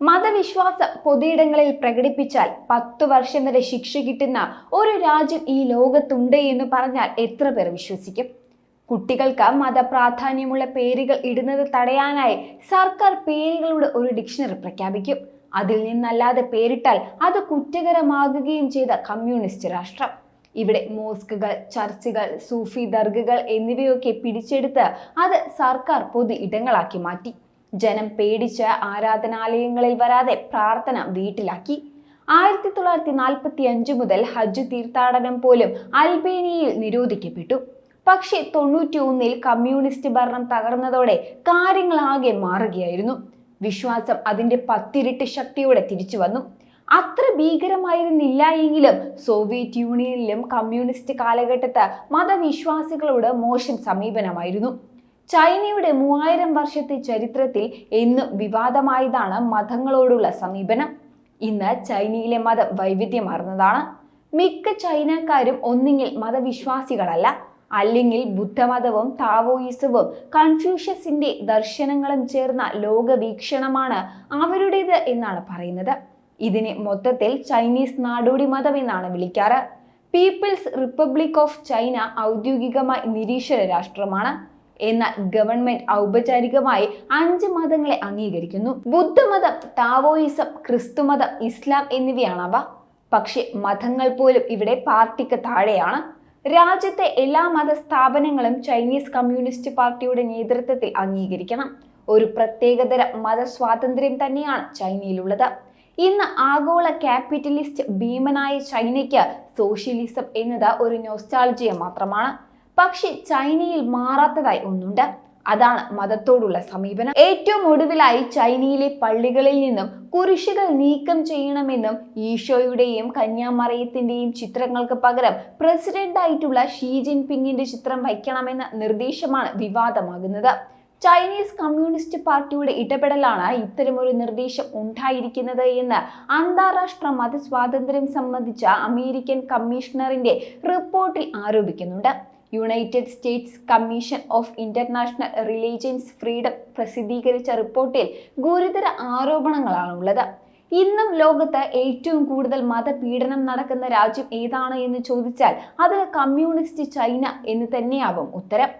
മതവിശ്വാസം പൊതുയിടങ്ങളിൽ പ്രകടിപ്പിച്ചാൽ പത്തു വർഷം വരെ ശിക്ഷ കിട്ടുന്ന ഒരു രാജ്യം ഈ ലോകത്തുണ്ട് എന്ന് പറഞ്ഞാൽ എത്ര പേർ വിശ്വസിക്കും? കുട്ടികൾക്ക് മതപ്രാധാന്യമുള്ള പേരുകൾ ഇടുന്നത് തടയാനായി സർക്കാർ പേരുകളുടെ ഒരു ഡിക്ഷണറി പ്രഖ്യാപിക്കും. അതിൽ നിന്നല്ലാതെ പേരിട്ടാൽ അത് കുറ്റകരമാകുകയും ചെയ്ത കമ്മ്യൂണിസ്റ്റ് രാഷ്ട്രം. ഇവിടെ മോസ്കുകൾ ചർച്ചുകൾ സൂഫി ദർഗകൾ എന്നിവയൊക്കെ പിടിച്ചെടുത്ത് അത് സർക്കാർ പൊതു ഇടങ്ങളാക്കി മാറ്റി. ജനം പേടിച്ച് ആരാധനാലയങ്ങളിൽ വരാതെ പ്രാർത്ഥന വീട്ടിലാക്കി. ആയിരത്തി തൊള്ളായിരത്തി നാൽപ്പത്തി അഞ്ച് മുതൽ ഹജ്ജ് തീർത്ഥാടനം പോലും അൽബേനിയയിൽ നിരോധിക്കപ്പെട്ടു. പക്ഷേ തൊണ്ണൂറ്റി ഒന്നിൽ കമ്മ്യൂണിസ്റ്റ് ഭരണം തകർന്നതോടെ കാര്യങ്ങളാകെ മാറുകയായിരുന്നു. വിശ്വാസം അതിന്റെ പത്തിരട്ടി ശക്തിയോടെ തിരിച്ചു വന്നു. അത്ര ഭീകരമായിരുന്നില്ല എങ്കിലും സോവിയറ്റ് യൂണിയനിലും കമ്മ്യൂണിസ്റ്റ് കാലഘട്ടത്ത് മതവിശ്വാസികളോട് മോശം സമീപനമായിരുന്നു. ചൈനയുടെ മൂവായിരം വർഷത്തെ ചരിത്രത്തിൽ എന്നും വിവാദമായതാണ് മതങ്ങളോടുള്ള സമീപനം. ഇന്ന് ചൈനയിലെ മതം വൈവിധ്യമാർന്നതാണ്. മിക്ക ചൈനക്കാരും ഒന്നുകിൽ മതവിശ്വാസികളല്ല അല്ലെങ്കിൽ ബുദ്ധമതവും താവോയിസവും കൺഫ്യൂഷ്യസിന്റെ ദർശനങ്ങളും ചേർന്ന ലോകവീക്ഷണമാണ് അവരുടേത് എന്നാണ് പറയുന്നത്. ഇതിനെ മൊത്തത്തിൽ ചൈനീസ് നാടോടി മതം എന്നാണ് വിളിക്കാറ്. പീപ്പിൾസ് റിപ്പബ്ലിക് ഓഫ് ചൈന ഔദ്യോഗികമായി നിരീശ്വര രാഷ്ട്രമാണ്. എന്നാൽ ഗവൺമെന്റ് ഔപചാരികമായി അഞ്ച് മതങ്ങളെ അംഗീകരിക്കുന്നു. ബുദ്ധമതം താവോയിസം ക്രിസ്തുമതം ഇസ്ലാം എന്നിവയാണവ. പക്ഷേ മതങ്ങൾ പോലും ഇവിടെ പാർട്ടിക്ക് താഴെയാണ്. രാജ്യത്തെ എല്ലാ മതസ്ഥാപനങ്ങളും ചൈനീസ് കമ്മ്യൂണിസ്റ്റ് പാർട്ടിയുടെ നേതൃത്വത്തിൽ അംഗീകരിക്കണം. ഒരു പ്രത്യേകതര മതസ്വാതന്ത്ര്യം തന്നെയാണ് ചൈനയിലുള്ളത്. ഇന്ന് ആഗോള ക്യാപിറ്റലിസ്റ്റ് ഭീമനായ ചൈനയ്ക്ക് സോഷ്യലിസം എന്നത് ഒരു നോസ്റ്റാൾജിയ മാത്രമാണ്. പക്ഷെ ചൈനയിൽ മാറാത്തതായി ഒന്നുണ്ട്. അതാണ് മതത്തോടുള്ള സമീപനം. ഏറ്റവും ഒടുവിലായി ചൈനയിലെ പള്ളികളിൽ നിന്നും കുരിശുകൾ നീക്കം ചെയ്യണമെന്നും ഈശോയുടെയും കന്യാമറിയത്തിന്റെയും ചിത്രങ്ങൾക്ക് പകരം പ്രസിഡന്റായിട്ടുള്ള ഷീ ജിൻപിങ്ങിന്റെ ചിത്രം വയ്ക്കണമെന്ന നിർദ്ദേശമാണ് വിവാദമാകുന്നത്. ചൈനീസ് കമ്മ്യൂണിസ്റ്റ് പാർട്ടിയുടെ ഇടപെടലാണ് ഇത്തരമൊരു നിർദ്ദേശം ഉണ്ടായിരിക്കുന്നത് എന്ന് അന്താരാഷ്ട്ര മതസ്വാതന്ത്ര്യം സംബന്ധിച്ച അമേരിക്കൻ കമ്മീഷണറിന്റെ റിപ്പോർട്ടിൽ ആരോപിക്കുന്നുണ്ട്. United States commission of international religions freedom പ്രസിദ്ധീകരിച്ച റിപ്പോർട്ടിൽ ഗുരുതര ആരോപണങ്ങളാണുള്ളത് ഇന്നും ലോകത്ത് ഏറ്റവും കൂടുതൽ മതപീഡനം നടക്കുന്ന രാജ്യം ഏതാണ് എന്ന് ചോദിച്ചാൽ അത് കമ്മ്യൂണിസ്റ്റ് ചൈന എന്ന് തന്നെയാവും ഉത്തരം.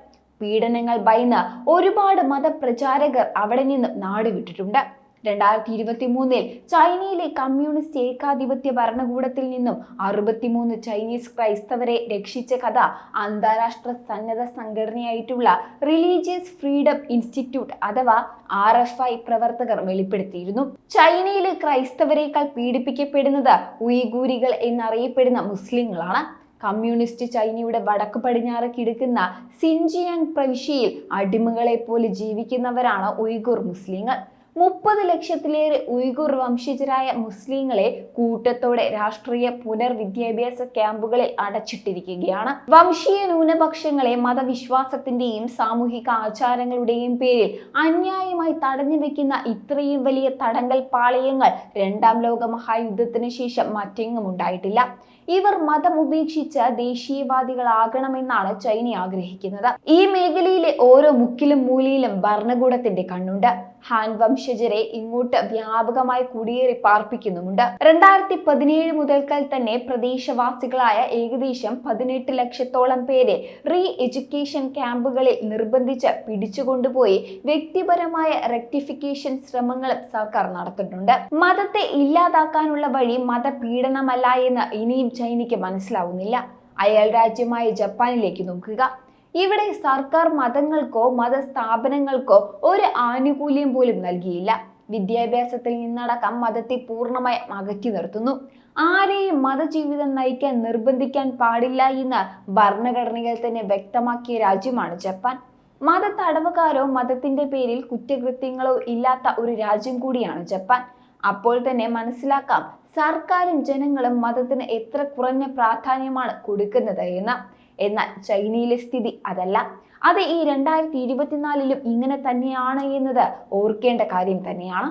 പീഡനങ്ങൾ ഭയന്ന് ഒരുപാട് മതപ്രചാരകർ അവിടെ നിന്ന് നാടുവിട്ടിട്ടുണ്ട്. രണ്ടായിരത്തി ഇരുപത്തി മൂന്നിൽ ചൈനയിലെ കമ്മ്യൂണിസ്റ്റ് ഏകാധിപത്യ ഭരണകൂടത്തിൽ നിന്നും അറുപത്തിമൂന്ന് ചൈനീസ് ക്രൈസ്തവരെ രക്ഷിച്ച കഥ അന്താരാഷ്ട്ര സന്നദ്ധ സംഘടനയായിട്ടുള്ള റിലീജിയസ് ഫ്രീഡം ഇൻസ്റ്റിറ്റ്യൂട്ട് അഥവാ ആർ എഫ് ഐ പ്രവർത്തകർ വെളിപ്പെടുത്തിയിരുന്നു. ചൈനയിലെ ക്രൈസ്തവരെക്കാൾ പീഡിപ്പിക്കപ്പെടുന്നത് ഉയ്ഗൂരികൾ എന്നറിയപ്പെടുന്ന മുസ്ലിങ്ങളാണ്. കമ്മ്യൂണിസ്റ്റ് ചൈനയുടെ വടക്ക് പടിഞ്ഞാറ് കിടക്കുന്ന സിൻജിയാങ് പ്രവിശ്യയിൽ അടിമകളെ പോലെ ജീവിക്കുന്നവരാണ് ഉയ്ഗുർ മുസ്ലിങ്ങൾ. മുപ്പത് ലക്ഷത്തിലേറെ ഉയ്ഗുർ വംശജരായ മുസ്ലിങ്ങളെ കൂട്ടത്തോടെ രാഷ്ട്രീയ പുനർവിദ്യാഭ്യാസ ക്യാമ്പുകളിൽ അടച്ചിട്ടിരിക്കുകയാണ്. വംശീയ ന്യൂനപക്ഷങ്ങളെ മതവിശ്വാസത്തിന്റെയും സാമൂഹിക ആചാരങ്ങളുടെയും പേരിൽ അന്യായമായി തടഞ്ഞു വെക്കുന്ന ഇത്രയും വലിയ തടങ്കൽ പാളയങ്ങൾ രണ്ടാം ലോക മഹായുദ്ധത്തിന് ശേഷം മറ്റെങ്ങും ഉണ്ടായിട്ടില്ല. ഇവർ മതം ഉപേക്ഷിച്ച് ദേശീയവാദികളാകണമെന്നാണ് ചൈന ആഗ്രഹിക്കുന്നത്. ഈ മേഖലയിലെ ഓരോ മുക്കിലും മൂലയിലും ഭരണകൂടത്തിന്റെ കണ്ണുണ്ട്. ഹാൻ വംശജരെ ഇങ്ങോട്ട് വ്യാപകമായി കുടിയേറി പാർപ്പിക്കുന്നുമുണ്ട്. രണ്ടായിരത്തി പതിനേഴ് മുതൽക്കൽ തന്നെ പ്രദേശവാസികളായ ഏകദേശം പതിനെട്ട് ലക്ഷത്തോളം പേരെ റീ എഡ്യൂക്കേഷൻ ക്യാമ്പുകളിൽ നിർബന്ധിച്ച് പിടിച്ചുകൊണ്ടുപോയി വ്യക്തിപരമായ റെക്ടിഫിക്കേഷൻ ശ്രമങ്ങളും സർക്കാർ നടത്തിയിട്ടുണ്ട് മതത്തെ ഇല്ലാതാക്കാനുള്ള വഴി മതപീഡനമല്ല എന്ന് ഇനിയും ചൈനയ്ക്ക് മനസ്സിലാവുന്നില്ല. അയൽ രാജ്യമായ ജപ്പാനിലേക്ക് നോക്കുക. ഇവിടെ സർക്കാർ മതങ്ങൾക്കോ മതസ്ഥാപനങ്ങൾക്കോ ഒരു ആനുകൂല്യം പോലും നൽകിയില്ല. വിദ്യാഭ്യാസത്തിൽ നിന്നടക്കം മതത്തെ പൂർണമായി അകറ്റി നിർത്തുന്നു. ആരെയും മതജീവിതം നയിക്കാൻ നിർബന്ധിക്കാൻ പാടില്ല എന്ന് ഭരണഘടനയിൽ തന്നെ വ്യക്തമാക്കിയ രാജ്യമാണ് ജപ്പാൻ. മത തടവുകാരോ മതത്തിന്റെ പേരിൽ കുറ്റകൃത്യങ്ങളോ ഇല്ലാത്ത ഒരു രാജ്യം കൂടിയാണ് ജപ്പാൻ. അപ്പോൾ തന്നെ മനസ്സിലാക്കാം. സർക്കാരും ജനങ്ങളും മതത്തിന് എത്ര കുറഞ്ഞ പ്രാധാന്യമാണ് കൊടുക്കുന്നത് എന്ന്. എന്നാൽ ചൈനയിലെ സ്ഥിതി അതല്ല. അത് ഈ രണ്ടായിരത്തി ഇരുപത്തിനാലിലും ഇങ്ങനെ തന്നെയാണ് എന്നത്. ഓർക്കേണ്ട കാര്യം തന്നെയാണ്.